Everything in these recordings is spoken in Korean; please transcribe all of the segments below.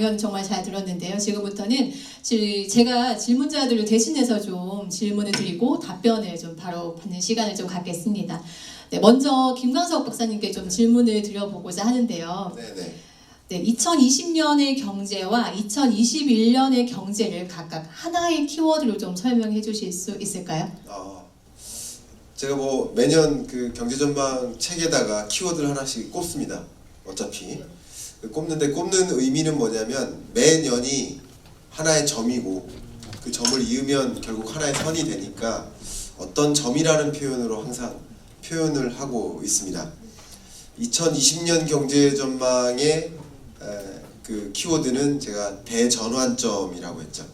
강연 정말 잘 들었는데요. 지금부터는 지- 제가 질문자들을 대신해서 좀 질문을 드리고 답변을 좀 바로 받는 시간을 좀 갖겠습니다. 네, 먼저 김광석 박사님께 좀 질문을 드려보고자 하는데요. 네네. 네, 2020년의 경제와 2021년의 경제를 각각 하나의 키워드로 좀 설명해 주실 수 있을까요? 어, 제가 뭐 매년 그 경제 전망 책에다가 키워드를 하나씩 꼽습니다. 어차피 그 꼽는데 꼽는 의미는 뭐냐면 매년이 하나의 점이고 그 점을 이으면 결국 하나의 선이 되니까 어떤 점이라는 표현으로 항상 표현을 하고 있습니다. 2020년 경제 전망의 에, 그 키워드는 제가 대전환점이라고 했죠.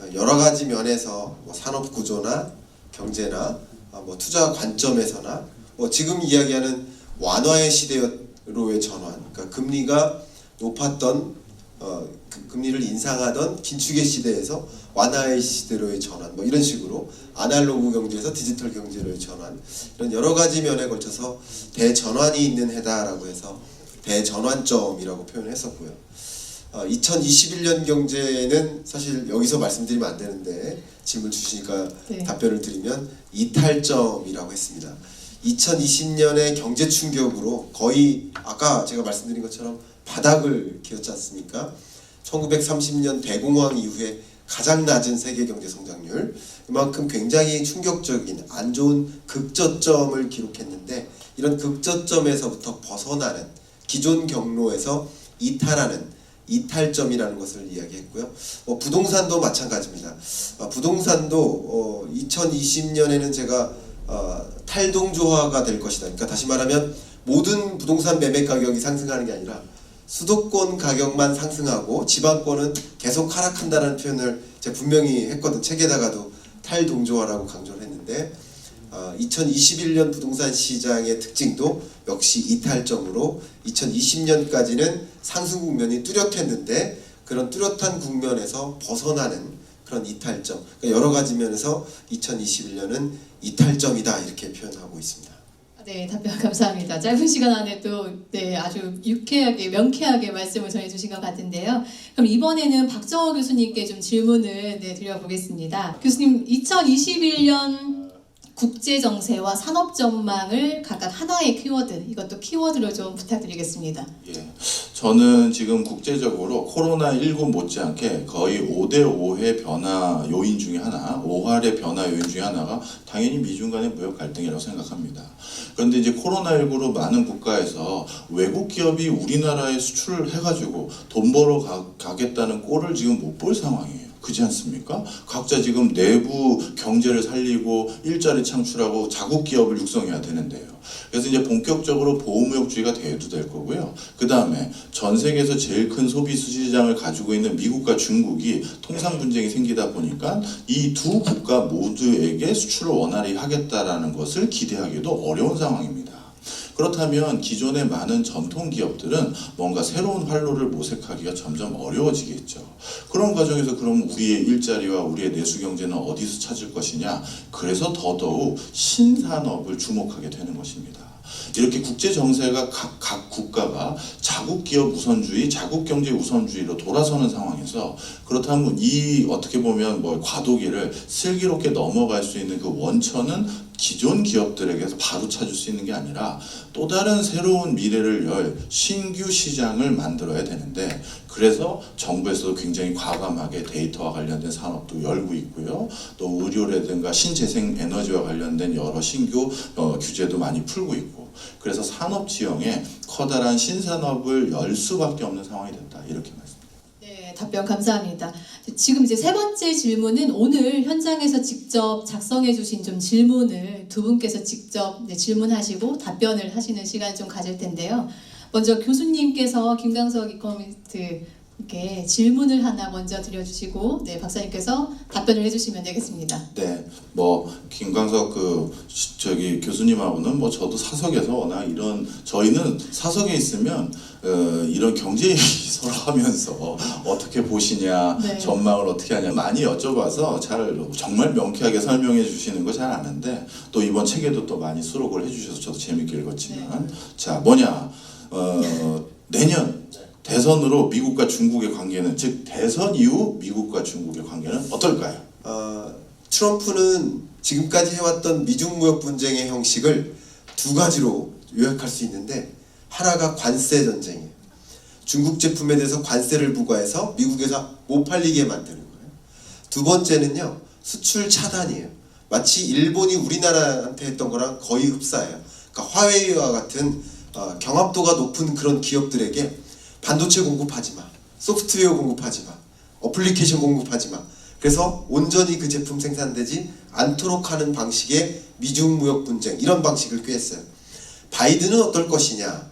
어, 여러 가지 면에서 뭐 산업 구조나 경제나 아, 뭐 투자 관점에서나 뭐 지금 이야기하는 완화의 시대 로의 전환, 그러니까 금리가 높았던 어, 그 금리를 인상하던 긴축의 시대에서 완화의 시대로의 전환, 뭐 이런 식으로 아날로그 경제에서 디지털 경제로의 전환 이런 여러 가지 면에 걸쳐서 대전환이 있는 해다라고 해서 대전환점이라고 표현했었고요. 어, 2021년 경제는 사실 여기서 말씀드리면 안 되는데 질문 주시니까 네. 답변을 드리면 이탈점이라고 했습니다. 2020년의 경제 충격으로 거의 아까 제가 말씀드린 것처럼 바닥을 기었지 않습니까? 1930년 대공황 이후에 가장 낮은 세계 경제 성장률 그만큼 굉장히 충격적인 안 좋은 극저점을 기록했는데 이런 극저점에서부터 벗어나는 기존 경로에서 이탈하는 이탈점이라는 것을 이야기했고요. 뭐 부동산도 마찬가지입니다. 아, 부동산도 어, 2020년에는 제가 어, 탈동조화가 될 것이다. 그러니까 다시 말하면 모든 부동산 매매 가격이 상승하는 게 아니라 수도권 가격만 상승하고 지방권은 계속 하락한다는 표현을 제가 분명히 했거든. 책에다가도 탈동조화라고 강조를 했는데 어, 2021년 부동산 시장의 특징도 역시 이탈점으로 2020년까지는 상승 국면이 뚜렷했는데 그런 뚜렷한 국면에서 벗어나는 그런 이탈점 그러니까 여러 가지 면에서 2021년은 이탈점이다 이렇게 표현하고 있습니다. 네, 답변 감사합니다. 짧은 시간 안에 또 네, 아주 유쾌하게 명쾌하게 말씀을 전해 주신 것 같은데요. 그럼 이번에는 박정호 교수님께 좀 질문을 네, 드려보겠습니다. 교수님, 2021년 국제 정세와 산업 전망을 각각 하나의 키워드, 이것도 키워드로 좀 부탁드리겠습니다. 예. 저는 지금 국제적으로 코로나19 못지않게 거의 5대5의 변화 요인 중에 하나, 5할의 변화 요인 중에 하나가 당연히 미중 간의 무역 갈등이라고 생각합니다. 그런데 이제 코로나19로 많은 국가에서 외국 기업이 우리나라에 수출을 해가지고 돈 벌어 가, 가겠다는 꼴을 지금 못 볼 상황이에요. 그지 않습니까? 각자 지금 내부 경제를 살리고 일자리 창출하고 자국 기업을 육성해야 되는데요. 그래서 이제 본격적으로 보호무역주의가 돼도 될 거고요. 그 다음에 전 세계에서 제일 큰 소비 수시장을 가지고 있는 미국과 중국이 통상 분쟁이 생기다 보니까 이 두 국가 모두에게 수출을 원활히 하겠다라는 것을 기대하기도 어려운 상황입니다. 그렇다면 기존의 많은 전통 기업들은 뭔가 새로운 활로를 모색하기가 점점 어려워지겠죠. 그런 과정에서 그럼 우리의 일자리와 우리의 내수 경제는 어디서 찾을 것이냐? 그래서 더더욱 신산업을 주목하게 되는 것입니다. 이렇게 국제 정세가 각, 각 국가가 자국 기업 우선주의, 자국 경제 우선주의로 돌아서는 상황에서 그렇다면 이 어떻게 보면 뭐 과도기를 슬기롭게 넘어갈 수 있는 그 원천은 기존 기업들에게서 바로 찾을 수 있는 게 아니라 또 다른 새로운 미래를 열 신규 시장을 만들어야 되는데 그래서 정부에서도 굉장히 과감하게 데이터와 관련된 산업도 열고 있고요. 또 의료라든가 신재생 에너지와 관련된 여러 신규 어, 규제도 많이 풀고 있고 그래서 산업 지형에 커다란 신산업을 열 수밖에 없는 상황이 됐다 이렇게 말씀. 네, 답변 감사합니다. 지금 이제 세 번째 질문은 오늘 현장에서 직접 작성해 주신 좀 질문을 두 분께서 직접 네, 질문하시고 답변을 하시는 시간 좀 가질 텐데요. 먼저 교수님께서 김강석 이코노미스트 이렇게 질문을 하나 먼저 드려주시고 네 박사님께서 답변을 해주시면 되겠습니다. 네, 뭐 김광석 그 시- 저기 교수님하고는 뭐 저도 사석에서 워낙 이런 저희는 사석에 있으면 어, 이런 경제 얘기 서로 하면서 어떻게 보시냐 네. 전망을 어떻게 하냐 많이 여쭤봐서 잘 정말 명쾌하게 설명해 주시는 거 잘 아는데 또 이번 책에도 또 많이 수록을 해주셔서 저도 재밌게 읽었지만 자 뭐냐 어, 내년 대선으로 미국과 중국의 관계는 즉 대선 이후 미국과 중국의 관계는 어떨까요? 어, 트럼프는 지금까지 해왔던 미중 무역 분쟁의 형식을 두 가지로 요약할 수 있는데 하나가 관세 전쟁이에요. 중국 제품에 대해서 관세를 부과해서 미국에서 못 팔리게 만드는 거예요. 두 번째는요 수출 차단이에요. 마치 일본이 우리나라한테 했던 거랑 거의 흡사해요. 그러니까 화웨이와 같은 어, 경합도가 높은 그런 기업들에게 반도체 공급하지 마, 소프트웨어 공급하지 마, 어플리케이션 공급하지 마. 그래서 온전히 그 제품 생산되지 않도록 하는 방식의 미중 무역 분쟁 이런 방식을 꾀했어요. 바이든은 어떨 것이냐?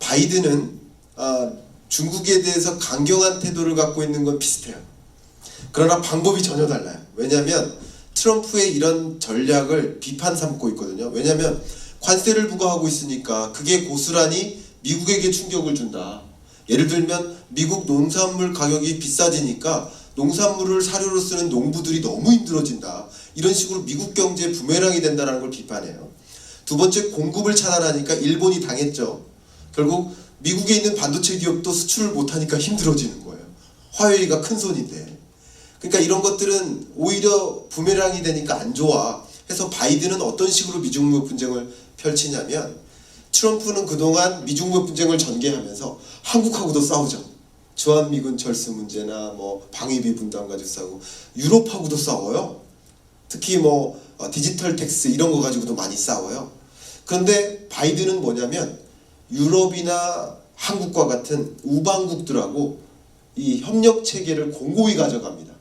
바이든은 아, 중국에 대해서 강경한 태도를 갖고 있는 건 비슷해요. 그러나 방법이 전혀 달라요. 왜냐하면 트럼프의 이런 전략을 비판 삼고 있거든요. 왜냐하면 관세를 부과하고 있으니까 그게 고스란히 미국에게 충격을 준다. 예를 들면 미국 농산물 가격이 비싸지니까 농산물을 사료로 쓰는 농부들이 너무 힘들어진다. 이런 식으로 미국 경제에 부메랑이 된다는 걸 비판해요. 두 번째 공급을 차단하니까 일본이 당했죠. 결국 미국에 있는 반도체 기업도 수출을 못하니까 힘들어지는 거예요. 화웨이가 큰 손인데. 그러니까 이런 것들은 오히려 부메랑이 되니까 안 좋아. 해서 바이든은 어떤 식으로 미중무역 분쟁을 펼치냐면 트럼프는 그동안 미중무역 분쟁을 전개하면서 한국하고도 싸우죠. 주한미군 철수 문제나 뭐 방위비 분담 가지고 싸우고 유럽하고도 싸워요. 특히 뭐 어, 디지털 텍스 이런 거 가지고도 많이 싸워요. 그런데 바이든은 뭐냐면 유럽이나 한국과 같은 우방국들하고 이 협력 체계를 공고히 가져갑니다.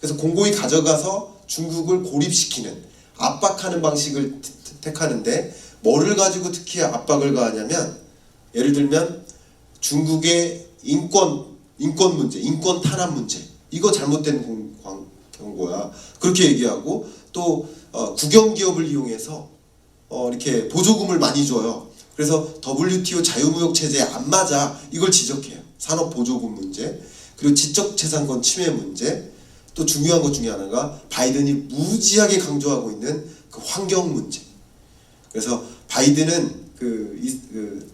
그래서 공고히 가져가서 중국을 고립시키는 압박하는 방식을 태- 택하는데 뭐를 가지고 특히 압박을 가하냐면 예를 들면 중국의 인권 인권 문제, 인권 탄압 문제 이거 잘못된 공- 광- 경고야 그렇게 얘기하고 또 어, 국영 기업을 이용해서 어, 이렇게 보조금을 많이 줘요. 그래서 WTO 자유무역 체제에 안 맞아 이걸 지적해요. 산업 보조금 문제 그리고 지적재산권 침해 문제 또 중요한 것 중에 하나가 바이든이 무지하게 강조하고 있는 그 환경 문제. 그래서 바이든은 그, 이, 그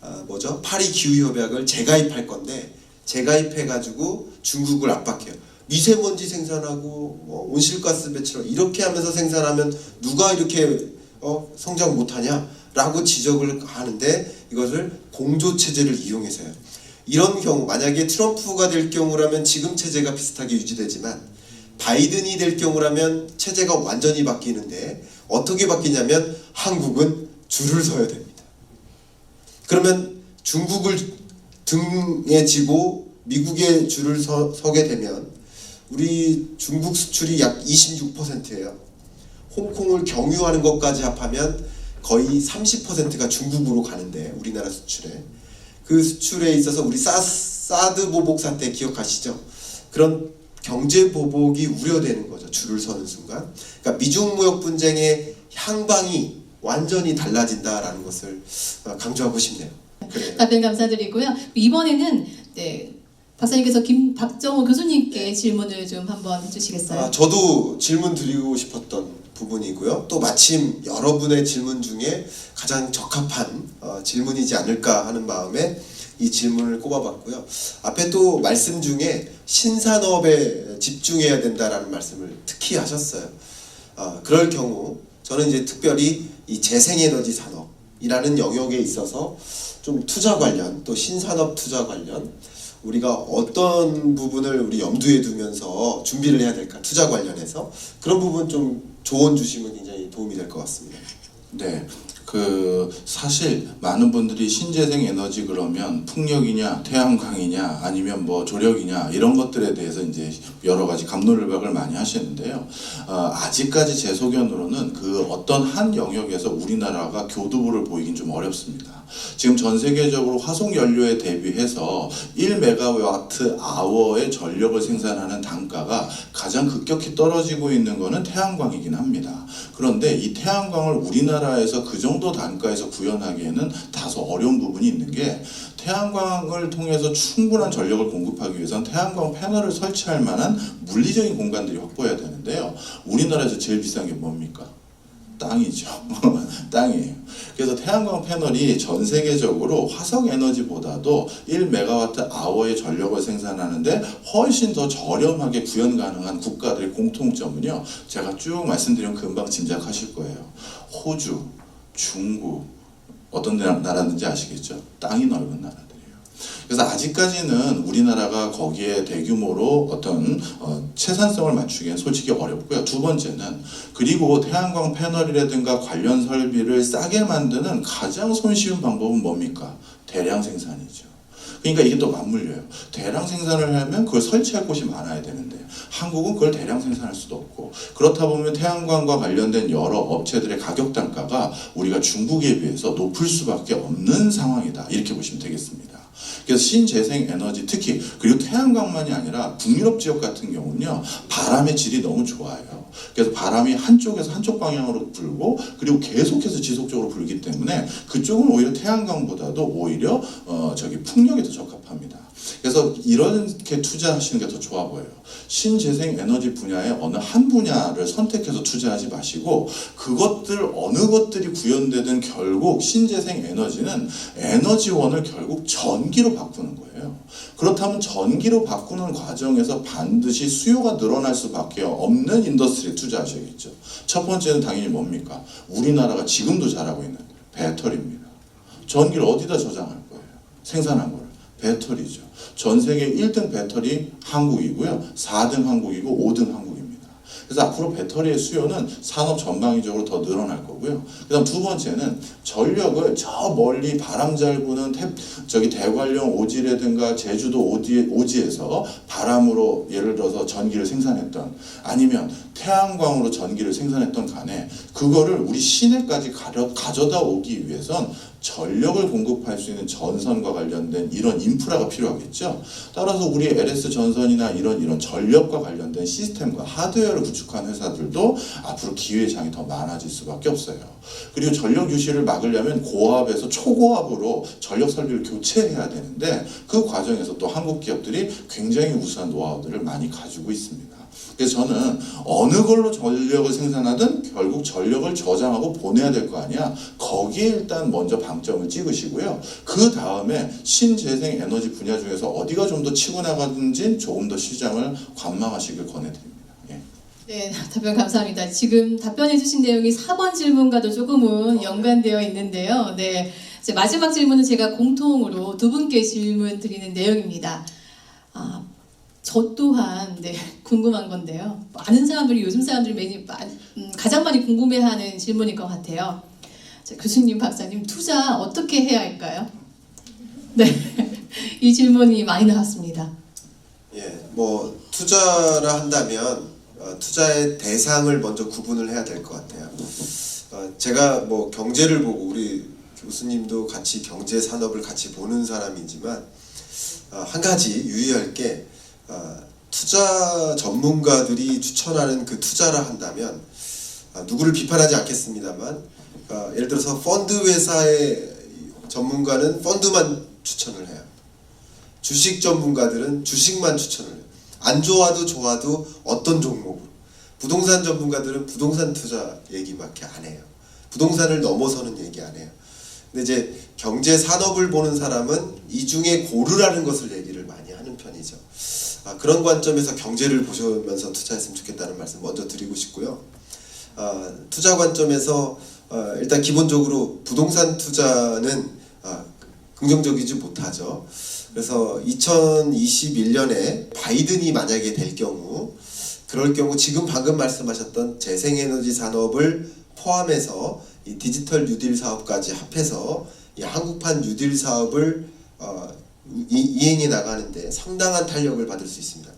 아, 뭐죠 파리 기후 협약을 재가입할 건데 재가입해 가지고 중국을 압박해요. 미세먼지 생산하고 뭐 온실가스 배출 이렇게 하면서 생산하면 누가 이렇게 어, 성장 못하냐라고 지적을 하는데 이것을 공조 체제를 이용해서요. 이런 경우 만약에 트럼프가 될 경우라면 지금 체제가 비슷하게 유지되지만 바이든이 될 경우라면 체제가 완전히 바뀌는데 어떻게 바뀌냐면 한국은 줄을 서야 됩니다. 그러면 중국을 등에 지고 미국에 줄을 서, 서게 되면 우리 중국 수출이 약 26%예요. 홍콩을 경유하는 것까지 합하면 거의 30%가 중국으로 가는데 우리나라 수출에 그 수출에 있어서 우리 사, 사드 보복 사태 기억하시죠? 그런 경제 보복이 우려되는 거죠. 줄을 서는 순간. 그러니까 미중 무역 분쟁의 향방이 완전히 달라진다라는 것을 어, 강조하고 싶네요. 그래요. 답변 감사드리고요. 이번에는 네, 박사님께서 김 박정호 교수님께 질문을 좀 한번 해주시겠어요? 아, 저도 질문 드리고 싶었던 부분이고요. 또 마침 여러분의 질문 중에 가장 적합한 어, 질문이지 않을까 하는 마음에 이 질문을 꼽아봤고요. 앞에 또 말씀 중에 신산업에 집중해야 된다라는 말씀을 특히 하셨어요. 아, 그럴 경우 저는 이제 특별히 이 재생에너지 산업이라는 영역에 있어서 좀 투자 관련 또 신산업 투자 관련 우리가 어떤 부분을 우리 염두에 두면서 준비를 해야 될까 투자 관련해서 그런 부분 좀 조언 주시면 굉장히 도움이 될 것 같습니다. 네. 그 사실 많은 분들이 신재생 에너지 그러면 풍력이냐 태양광이냐 아니면 뭐 조력이냐 이런 것들에 대해서 이제 여러 가지 감론을박을 많이 하시는데요. 어, 아직까지 제 소견으로는 그 어떤 한 영역에서 우리나라가 교두보를 보이긴 좀 어렵습니다. 지금 전 세계적으로 화석 연료에 대비해서 1메가와트 아워의 전력을 생산하는 단가가 가장 급격히 떨어지고 있는 것은 태양광이긴 합니다. 그런데 이 태양광을 우리나라에서 그정 도 단가에서 구현하기에는 다소 어려운 부분이 있는 게 태양광을 통해서 충분한 전력을 공급하기 위해서는 태양광 패널을 설치할 만한 물리적인 공간들이 확보해야 되는데요. 우리나라에서 제일 비싼 게 뭡니까? 땅이죠. 땅이에요. 그래서 태양광 패널이 전 세계적으로 화석 에너지보다도 1메가와트 아워의 전력을 생산하는데 훨씬 더 저렴하게 구현 가능한 국가들의 공통점은요. 제가 쭉 말씀드리면 금방 짐작하실 거예요. 호주, 중국, 어떤 나라- 나라인지 아시겠죠? 땅이 넓은 나라들이에요. 그래서 아직까지는 우리나라가 거기에 대규모로 어떤 어, 채산성을 맞추기엔 솔직히 어렵고요. 두 번째는 그리고 태양광 패널이라든가 관련 설비를 싸게 만드는 가장 손쉬운 방법은 뭡니까? 대량 생산이죠. 그러니까 이게 또 맞물려요. 대량 생산을 하면 그걸 설치할 곳이 많아야 되는데 한국은 그걸 대량 생산할 수도 없고 그렇다 보면 태양광과 관련된 여러 업체들의 가격 단가가 우리가 중국에 비해서 높을 수밖에 없는 상황이다. 이렇게 보시면 되겠습니다. 그래서 신재생 에너지 특히 그리고 태양광만이 아니라 북유럽 지역 같은 경우는요 바람의 질이 너무 좋아요. 그래서 바람이 한쪽에서 한쪽 방향으로 불고 그리고 계속해서 지속적으로 불기 때문에 그쪽은 오히려 태양광보다도 오히려 어 저기 풍력에 더 적합합니다. 그래서 이렇게 투자하시는 게 더 좋아 보여요. 신재생 에너지 분야의 어느 한 분야를 선택해서 투자하지 마시고 그것들 어느 것들이 구현되든 결국 신재생 에너지는 에너지원을 결국 전기로 바꾸는 거예요. 그렇다면 전기로 바꾸는 과정에서 반드시 수요가 늘어날 수밖에 없는 인더스트리에 투자하셔야겠죠. 첫 번째는 당연히 뭡니까? 우리나라가 지금도 잘하고 있는 배터리입니다. 전기를 어디다 저장할 거예요? 생산한 거를. 배터리죠. 전 세계 1등 배터리 한국이고요. 4등 한국이고 5등 한국입니다. 그래서 앞으로 배터리의 수요는 산업 전방위적으로 더 늘어날 거고요. 그다음 두 번째는 전력을 저 멀리 바람 잘 부는 태, 저기 대관령 오지라든가 제주도 오지, 오지에서 바람으로 예를 들어서 전기를 생산했던 아니면 태양광으로 전기를 생산했던 간에 그거를 우리 시내까지 가려, 가져다 오기 위해선 전력을 공급할 수 있는 전선과 관련된 이런 인프라가 필요하겠죠. 따라서 우리 LS 전선이나 이런 이런 전력과 관련된 시스템과 하드웨어를 구축한 회사들도 앞으로 기회의 장이 더 많아질 수밖에 없어요. 그리고 전력 유실을 막으려면 고압에서 초고압으로 전력 설비를 교체해야 되는데 그 과정에서 또 한국 기업들이 굉장히 우수한 노하우들을 많이 가지고 있습니다. 그래서 저는 어느 걸로 전력을 생산하든 결국 전력을 저장하고 보내야 될 거 아니야. 거기에 일단 먼저 방점을 찍으시고요. 그 다음에 신재생 에너지 분야 중에서 어디가 좀 더 치고 나가든지 조금 더 시장을 관망하시길 권해드립니다. 예. 네, 답변 감사합니다. 지금 답변해 주신 내용이 4번 질문과도 조금은 연관되어 있는데요. 네. 마지막 질문은 제가 공통으로 두 분께 질문 드리는 내용입니다. 아, 저 또한 네, 궁금한 건데요. 많은 사람들이 요즘 사람들이 매니, 마- 음, 가장 많이 궁금해하는 질문일 것 같아요. 자, 교수님, 박사님 투자 어떻게 해야 할까요? 네, 이 질문이 많이 나왔습니다. 예, 뭐 투자라 한다면 어, 투자의 대상을 먼저 구분을 해야 될 것 같아요. 어, 제가 뭐 경제를 보고 우리 교수님도 같이 경제 산업을 같이 보는 사람이지만 어, 한 가지 유의할 게 어, 투자 전문가들이 추천하는 그 투자라 한다면 아, 누구를 비판하지 않겠습니다만 어, 예를 들어서 펀드 회사의 전문가는 펀드만 추천을 해요. 주식 전문가들은 주식만 추천을 해요. 안 좋아도 좋아도 어떤 종목으로. 부동산 전문가들은 부동산 투자 얘기밖에 안 해요. 부동산을 넘어서는 얘기 안 해요. 근데 이제 경제 산업을 보는 사람은 이 중에 고르라는 것을 얘기를 많이. 아, 그런 관점에서 경제를 보시면서 투자했으면 좋겠다는 말씀 먼저 드리고 싶고요. 아, 투자 관점에서 아, 일단 기본적으로 부동산 투자는 아, 긍정적이지 못하죠. 그래서 2021년에 바이든이 만약에 될 경우 그럴 경우 지금 방금 말씀하셨던 재생에너지 산업을 포함해서 이 디지털 뉴딜 사업까지 합해서 이 한국판 뉴딜 사업을 어, 이, 이행해 나가는데 상당한 탄력을 받을 수 있습니다.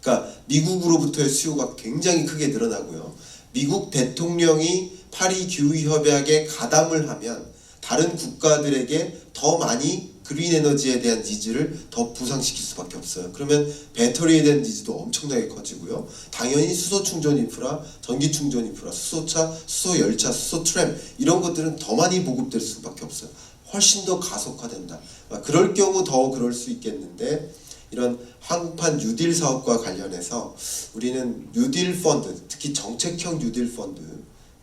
그러니까 미국으로부터의 수요가 굉장히 크게 늘어나고요. 미국 대통령이 파리 기후 협약에 가담을 하면 다른 국가들에게 더 많이 그린 에너지에 대한 니즈를 더 부상시킬 수밖에 없어요. 그러면 배터리에 대한 니즈도 엄청나게 커지고요. 당연히 수소 충전 인프라, 전기 충전 인프라, 수소차, 수소 열차, 수소 트램 이런 것들은 더 많이 보급될 수밖에 없어요. 훨씬 더 가속화된다. 아, 그럴 경우 더 그럴 수 있겠는데 이런 한국판 뉴딜 사업과 관련해서 우리는 뉴딜 펀드, 특히 정책형 뉴딜 펀드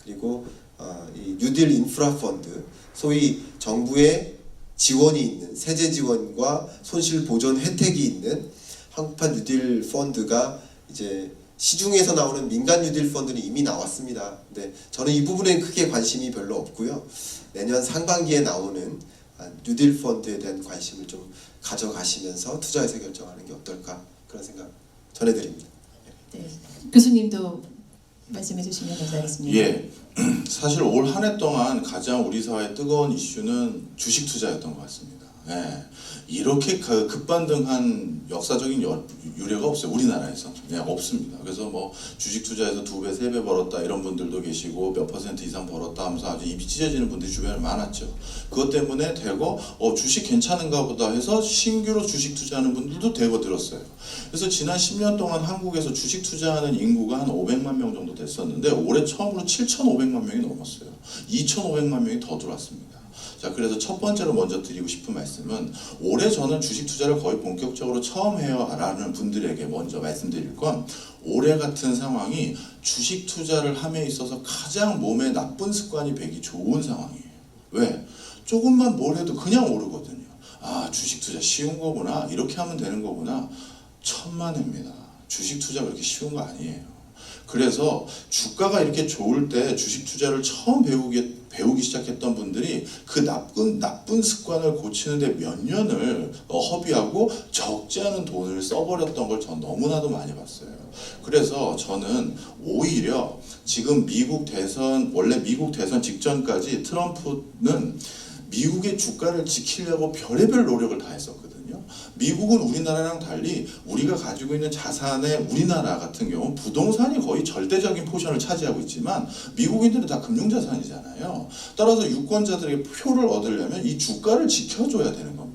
그리고 어, 이 뉴딜 인프라 펀드, 소위 정부의 지원이 있는 세제 지원과 손실 보존 혜택이 있는 한국판 뉴딜 펀드가 이제 시중에서 나오는 민간 뉴딜 펀드는 이미 나왔습니다. 근데 저는 이 부분에 크게 관심이 별로 없고요. 내년 상반기에 나오는 아, 뉴딜 펀드에 대한 관심을 좀 가져가시면서 투자해서 결정하는 게 어떨까 그런 생각 전해드립니다. 네. 교수님도 말씀해 주시면 감사하겠습니다. 예. 사실 올 한 해 동안 가장 우리 사회의 뜨거운 이슈는 주식 투자였던 것 같습니다. 예. 이렇게 그 급반등한 역사적인 여- 유례가 없어요. 우리나라에서. 예, 없습니다. 그래서 뭐 주식 투자해서 두 배, 세 배 벌었다 이런 분들도 계시고 몇 퍼센트 이상 벌었다 하면서 아주 입이 찢어지는 분들이 주변에 많았죠. 그것 때문에 대거 어, 주식 괜찮은가 보다 해서 신규로 주식 투자하는 분들도 대거 들었어요. 그래서 지난 10년 동안 한국에서 주식 투자하는 인구가 한 500만 명 정도 됐었는데 올해 처음으로 7,500만 명이 넘었어요. 2,500만 명이 더 들어왔습니다. 자, 그래서 첫 번째로 먼저 드리고 싶은 말씀은 올해 저는 주식 투자를 거의 본격적으로 처음 해요라는 분들에게 먼저 말씀드릴 건 올해 같은 상황이 주식 투자를 함에 있어서 가장 몸에 나쁜 습관이 배기 좋은 상황이에요. 왜? 조금만 뭘 해도 그냥 오르거든요. 아, 주식 투자 쉬운 거구나. 이렇게 하면 되는 거구나. 천만입니다. 주식 투자 그렇게 쉬운 거 아니에요. 그래서 주가가 이렇게 좋을 때 주식 투자를 처음 배우기, 배우기 시작했던 분들이 그 나쁜, 나쁜 습관을 고치는데 몇 년을 어, 허비하고 적지 않은 돈을 써버렸던 걸 전 너무나도 많이 봤어요. 그래서 저는 오히려 지금 미국 대선, 원래 미국 대선 직전까지 트럼프는 미국의 주가를 지키려고 별의별 노력을 다 했었거든요. 미국은 우리나라랑 달리 우리가 가지고 있는 자산의 우리나라 같은 경우 부동산이 거의 절대적인 포션을 차지하고 있지만 미국인들은 다 금융자산이잖아요. 따라서 유권자들에게 표를 얻으려면 이 주가를 지켜줘야 되는 겁니다.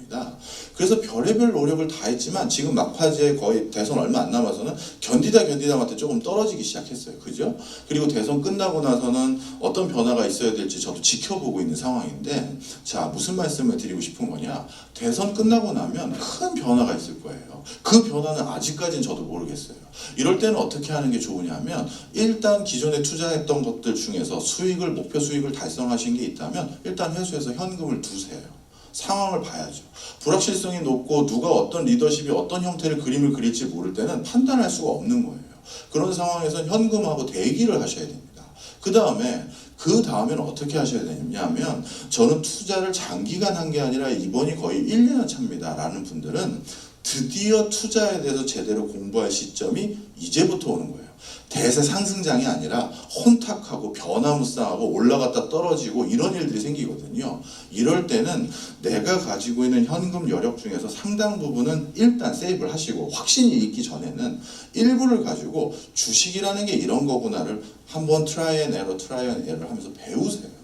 그래서 별의별 노력을 다 했지만 지금 막바지에 거의 대선 얼마 안 남아서는 견디다 견디다 마때 조금 떨어지기 시작했어요. 그죠? 그리고 대선 끝나고 나서는 어떤 변화가 있어야 될지 저도 지켜보고 있는 상황인데 자 무슨 말씀을 드리고 싶은 거냐 대선 끝나고 나면 큰 변화가 있을 거예요. 그 변화는 아직까지는 저도 모르겠어요. 이럴 때는 어떻게 하는 게 좋으냐면 일단 기존에 투자했던 것들 중에서 수익을 목표 수익을 달성하신 게 있다면 일단 회수해서 현금을 두세요. 상황을 봐야죠. 불확실성이 높고 누가 어떤 리더십이 어떤 형태를 그림을 그릴지 모를 때는 판단할 수가 없는 거예요. 그런 상황에서 현금하고 대기를 하셔야 됩니다. 그 다음에 그 다음에는 어떻게 하셔야 되냐면 저는 투자를 장기간 한 게 아니라 이번이 거의 1년 차입니다 라는 분들은 드디어 투자에 대해서 제대로 공부할 시점이 이제부터 오는 거예요. 대세 상승장이 아니라 혼탁하고 변화무쌍하고 올라갔다 떨어지고 이런 일들이 생기거든요. 이럴 때는 내가 가지고 있는 현금 여력 중에서 상당 부분은 일단 세이브를 하시고 확신이 있기 전에는 일부를 가지고 주식이라는 게 이런 거구나를 한번 트라이 앤 에러 트라이 앤 에러를 하면서 배우세요.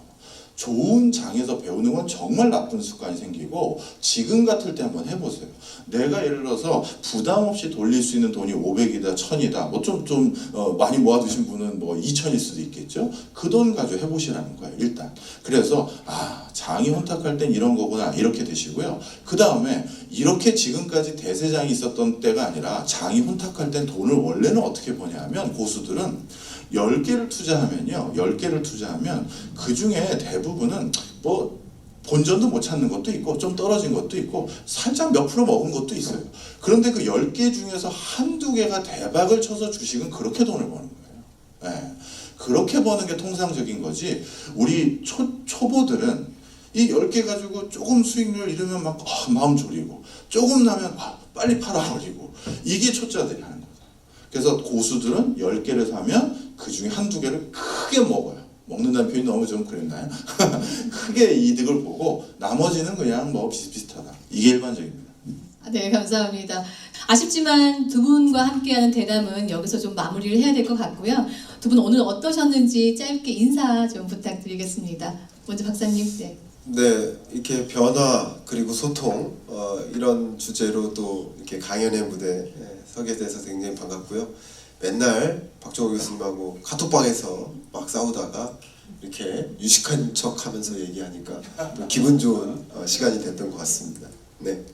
좋은 장에서 배우는 건 정말 나쁜 습관이 생기고 지금 같을 때 한번 해보세요. 내가 예를 들어서 부담 없이 돌릴 수 있는 돈이 500이다, 1000이다, 뭐 좀 좀 많이 모아두신 분은 뭐 2000일 수도 있겠죠. 그 돈 가지고 해보시라는 거예요. 일단 그래서 아 장이 혼탁할 땐 이런 거구나 이렇게 되시고요. 그 다음에 이렇게 지금까지 대세장이 있었던 때가 아니라 장이 혼탁할 땐 돈을 원래는 어떻게 버냐면 고수들은 10개를 투자하면요. 10개를 투자하면 그 중에 대부분은 뭐 본전도 못 찾는 것도 있고 좀 떨어진 것도 있고 살짝 몇 프로 먹은 것도 있어요. 그런데 그 10개 중에서 한두 개가 대박을 쳐서 주식은 그렇게 돈을 버는 거예요. 예. 그렇게 버는 게 통상적인 거지. 우리 초, 초보들은 이 10개 가지고 조금 수익률 잃으면 막 아, 마음 졸이고 조금 나면 아, 빨리 팔아버리고 이게 초짜들이 하는 거다. 그래서 고수들은 10개를 사면 그 중에 한두 개를 크게 먹어요. 먹는다는 표현이 너무 좀 그랬나요? 크게 이득을 보고 나머지는 그냥 뭐 비슷비슷하다. 이게 일반적입니다. 아, 네, 감사합니다. 아쉽지만 두 분과 함께하는 대담은 여기서 좀 마무리를 해야 될 것 같고요. 두 분 오늘 어떠셨는지 짧게 인사 좀 부탁드리겠습니다. 먼저 박사님, 네. 네, 이렇게 변화 그리고 소통 어, 이런 주제로 또 이렇게 강연의 무대에 서게 돼서 굉장히 반갑고요. 맨날 박정호 교수님하고 카톡방에서 막 싸우다가 이렇게 유식한 척하면서 얘기하니까 또 기분 좋은 어, 시간이 됐던 것 같습니다. 네,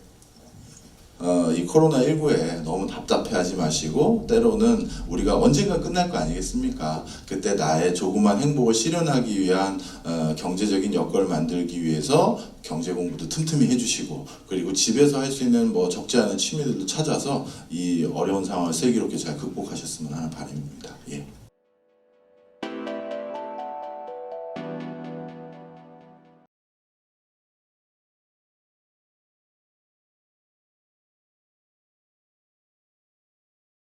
어, 이 코로나 19에 너무 답답해하지 마시고 때로는 우리가 언젠가 끝날 거 아니겠습니까? 그때 나의 조그만 행복을 실현하기 위한 어, 경제적인 여건을 만들기 위해서 경제 공부도 틈틈이 해주시고 그리고 집에서 할 수 있는 뭐 적지 않은 취미들도 찾아서 이 어려운 상황을 슬기롭게 잘 극복하셨으면 하는 바람입니다. 예.